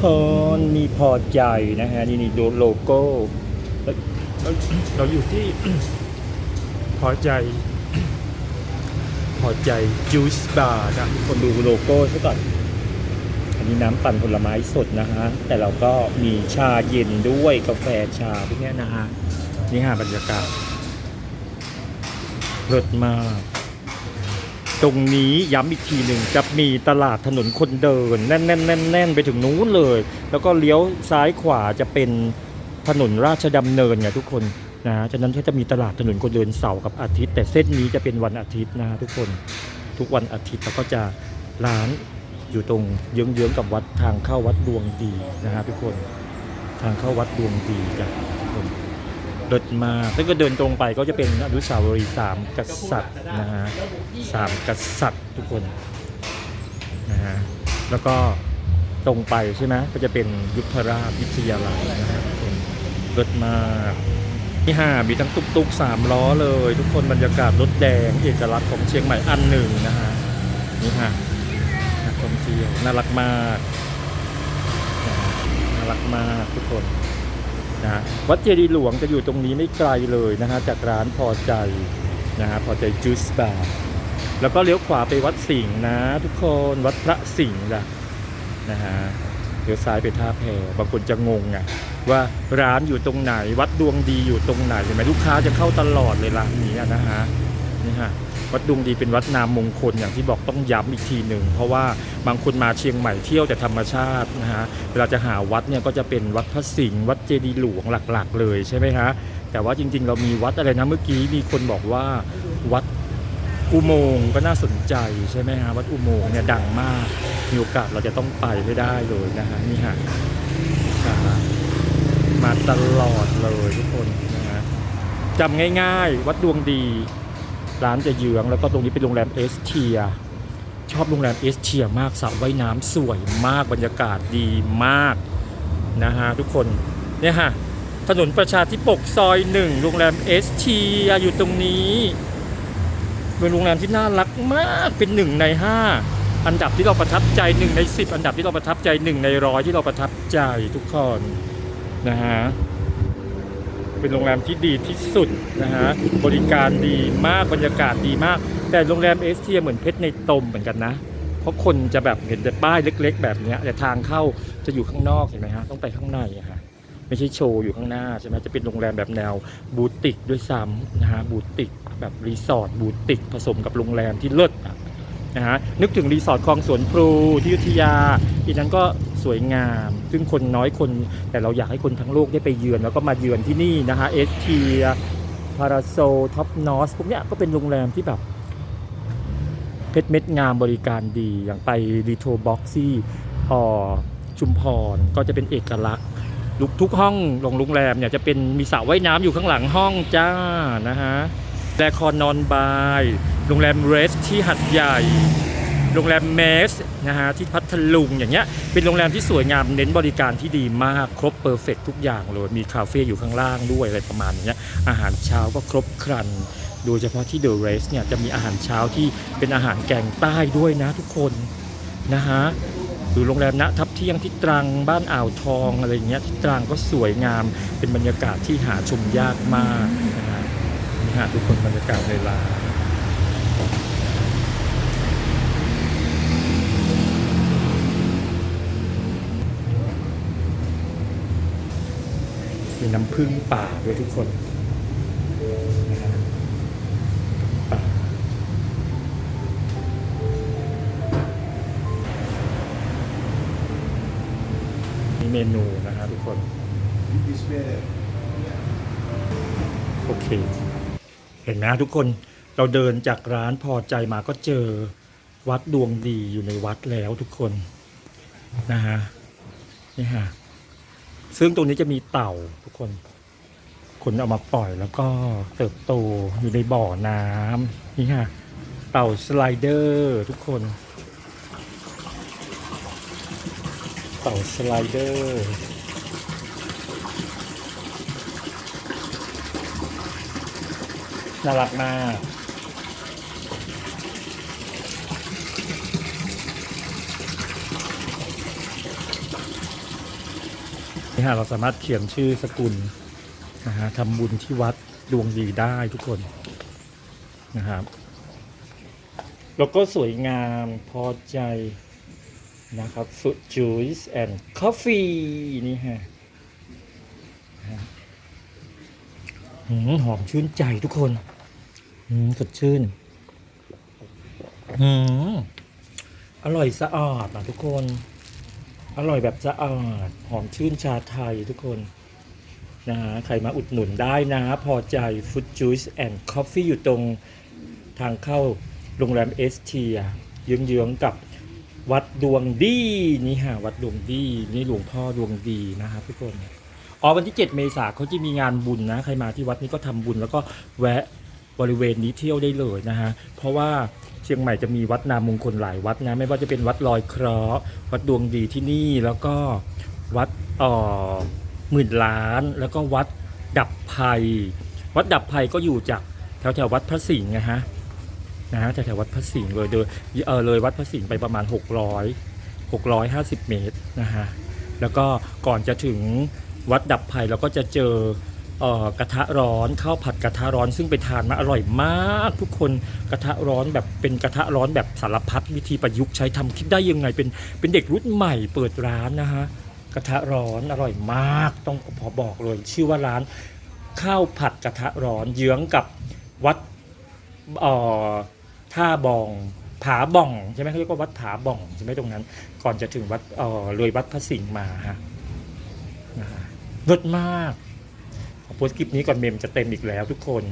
คนมีพอใจนะฮะนี่นี่ดูโลโก้เราเราอยู่ที่พอใจ พอใจจูสบาร์นะคนดูโลโก้ซะก่อน อันนี้น้ำปั่นผลไม้สดนะฮะ แต่เราก็มีชาเย็นด้วยกาแฟชาพวกนี้นะฮะ นี่ฮะบรรยากาศเลิศมาก ตรงนี้ย้ำอีกทีหนึ่งจะมีตลาดถนนคนเดิน แน่นแน่นแน่นแน่นไปถึงนู้นเลย แล้วก็เลี้ยวซ้ายขวาจะเป็นถนนราชดำเนินไงทุกคนนะฉะนั้นก็จะมีตลาดถนนคนเดินเสาร์กับอาทิตย์ แต่เส้นนี้จะเป็นวันอาทิตย์นะทุกคนทุกวันอาทิตย์แล้วก็จะร้านอยู่ตรงเยื้องๆกับวัดทางเข้าวัดดวงดีนะฮะทุกคนทางเข้าวัดดวงดีจ้ะทุกคน เลิศมากแล้วก็เดินตรงไปก็จะเป็นอนุสาวรีย์สามกษัตริย์นะฮะสามกษัตริย์ทุกคนนะฮะแล้วก็ตรงไปใช่ไหมก็จะเป็นยุพราชวิทยาลัยนะฮะทุกคนเลิศมากนี่ห้ามีทั้งตุกตุกสามล้อเลย ทุกคนบรรยากาศรถแดงเอกลักษณ์ของเชียงใหม่อันหนึ่งนะฮะนี่ฮะนักท่องเที่ยวน่ารักมากน่ารักมากทุกคน นะวัดเจดีย์หลวงจะอยู่ตรงนี้ไม่ไกลเลยนะฮะจากร้านพอใจนะฮะพอใจจูสบาร์แล้วก็เลี้ยวขวาไปวัดสิงห์นะ ทุกคนวัดพระสิงห์ล่ะนะฮะเลี้ยวซ้ายไปท่าแพบางคนจะงงอะว่าร้านอยู่ตรงไหน วัดดวงดีอยู่ตรงไหนเห็นไหมลูกค้าจะเข้าตลอดเลยร้านนี้นะฮะ นี่ฮะวัดดวงดีเป็นวัดนามมงคลอย่างที่บอกต้องย้ำอีกทีหนึ่งเพราะว่าบางคนมาเชียงใหม่เที่ยวแต่ธรรมชาตินะฮะเวลาจะหาวัดเนี่ยก็จะเป็นวัดพระสิงห์วัดเจดีย์หลวงหลักๆ เลยใช่ไหมฮะแต่ว่าจริงๆ เรามีวัดอะไรนะเมื่อกี้มีคนบอกว่าวัดอุโมงค์ก็น่าสนใจใช่ไหมฮะวัดอุโมงค์เนี่ยดังมากมีโอกาสเราจะต้องไปให้ได้เลยนะฮะนี่ฮะมาตลอดเลยทุกคนนะฮะจำง่ายๆ วัดดวงดี ร้านจะเยื้องแล้วก็ตรงนี้เป็นโรงแรมเอสเทียชอบโรงแรมเอสเทียมากสระว่ายน้ำสวยมากบรรยากาศดีมากนะฮะทุกคนเนี่ยฮะถนนประชาธิปกซอยหนึ่งโรงแรมเอสเทียอยู่ตรงนี้เป็นโรงแรมที่น่ารักมากเป็นหนึ่งในห้าอันดับที่เราประทับใจหนึ่งในสิบอันดับที่เราประทับใจหนึ่งในร้อยที่เราประทับใจทุกคนนะฮะ เป็นโรงแรมที่ดีที่สุดนะฮะบริการดีมากบรรยากาศดีมาก แต่โรงแรมเอสเทียเหมือนเพชรในตมเหมือนกันนะ เพราะคนจะแบบเห็นแต่ป้ายเล็ก ๆ แบบนี้แต่ทางเข้าจะอยู่ข้างนอกเห็นไหมฮะต้องไปข้างในฮะไม่ใช่โชว์อยู่ข้างหน้าใช่ไหมจะเป็นโรงแรมแบบแนวบูติกด้วยซ้ำนะฮะบูติกแบบรีสอร์ทบูติกผสมกับโรงแรมที่เลิศนะฮะนึกถึงรีสอร์ทคลองสวนพลูที่อยุธยาอีนั้นก็ สวยงาม ซึ่งคนน้อยคนแต่เราอยากให้คนทั้งโลกได้ไปเยือนแล้วก็มาเยือนที่นี่นะฮะเอสทีพาราโซท็อปนอสพวกเนี้ยก็เป็นโรงแรมที่แบบเพชรเม็ดงามบริการดีอย่างไปรีโทบ็อกซี่อชุมพรก็จะเป็นเอกลักษณ์ลุกทุกห้องโรงโรงแรมเนี่ยจะเป็นมีสระว่ายน้ำอยู่ข้างหลังห้องจ้านะฮะแลคอนนอนบาย โรงแรมเรสที่หัดใหญ่ โรงแรมเมสนะฮะที่พัทลุงอย่างเงี้ยเป็นโรงแรมที่สวยงามเน้นบริการที่ดีมากครบเพอร์เฟกทุกอย่างเลยมีคาเฟ่อยู่ข้างล่างด้วยอะไรประมาณเนี้ยอาหารเช้าก็ครบครันโดยเฉพาะที่เดอะเรสเนี่ยจะมีอาหารเช้าที่เป็นอาหารแกงใต้ด้วยนะทุกคนนะฮะหรือโรงแรมณทับเที่ยงที่ตรังบ้านอ่าวทองอะไรเงี้ยที่ตรังก็สวยงามเป็นบรรยากาศที่หาชมยากมากนะฮะนี่ฮะทุกคนบรรยากาศในร้าน น้ำผึ้งป่าด้วยทุกคนมีเมนูนะฮะทุกคน โอเค เห็นไหมทุกคนเราเดินจากร้านพอใจมาก็เจอวัดดวงดีอยู่ในวัดแล้วทุกคน นะฮะนี่ฮะ ซึ่งตรงนี้จะมีเต่าทุกคน คนเอามาปล่อยแล้วก็เติบโตอยู่ในบ่อน้ำนี่ฮะเต่าสไลเดอร์ทุกคน เต่าสไลเดอร์น่ารักมาก นี่ฮะเราสามารถเขียนชื่อสกุลนะฮะทำบุญที่วัดดวงดีได้ทุกคนนะครับแล้วก็สวยงามพอใจนะครับสุดจูสแอนด์คอฟฟี่นี่ฮะหืมหอมชื่นใจทุกคนหืมสดชื่นหืมอร่อยสะอาดอะทุกคน อร่อยแบบสะอาด หอมชื่นชาไทยทุกคนนะฮะใครมาอุดหนุนได้นะ พอใจฟุตจูสแอนด์คอฟฟี่อยู่ตรงทางเข้าโรงแรมเอสเทียเยื้องๆกับวัดดวงดีนี่ฮะวัดดวงดีนี่หลวงพ่อดวงดีนะครับทุกคนอ๋อวันที่ 7 เมษาเขาจะมีงานบุญนะ ใครมาที่วัดนี้ก็ทำบุญแล้วก็แวะบริเวณนี้เที่ยวได้เลยนะฮะเพราะว่า เชียงใหม่จะมีวัดนามมงคลหลายวัดนะไม่ว่าจะเป็นวัดลอยเคราะห์วัดดวงดีที่นี่แล้วก็วัดอ่อหมื่นล้าน แล้วก็วัดดับภัย วัดดับภัยก็อยู่จากแถวแถววัดพระสิงห์นะฮะนะฮะแถวแถววัดพระสิงห์เลยโดยเออเลยวัดพระสิงห์ไปประมาณ 600 650 เมตรนะฮะแล้วก็ก่อนจะถึงวัดดับภัยเราก็จะเจอ กระทะร้อนข้าวผัดกระทะร้อนซึ่งไปทานมาอร่อยมาก ทุกคนกระทะร้อนแบบเป็นกระทะร้อนแบบสารพัดวิธีประยุกต์ใช้ทำคิดได้ยังไงเป็นเป็นเด็กรุ่นใหม่เปิดร้านนะฮะกระทะร้อนอร่อยมากต้องขอบอกเลย ชื่อว่าร้านข้าวผัดกระทะร้อนเยื้องกับวัดอ่อท่าบองผาบ่องใช่ไหมเขาเรียกว่าวัดผาบ่องใช่ไหมตรงนั้น ก่อนจะถึงวัดเออเลยวัดพระสิงห์มาฮะนะฮะรสมาก ขอโพสต์คลิปนี้ก่อนเมมจะเต็มอีกแล้วทุกคน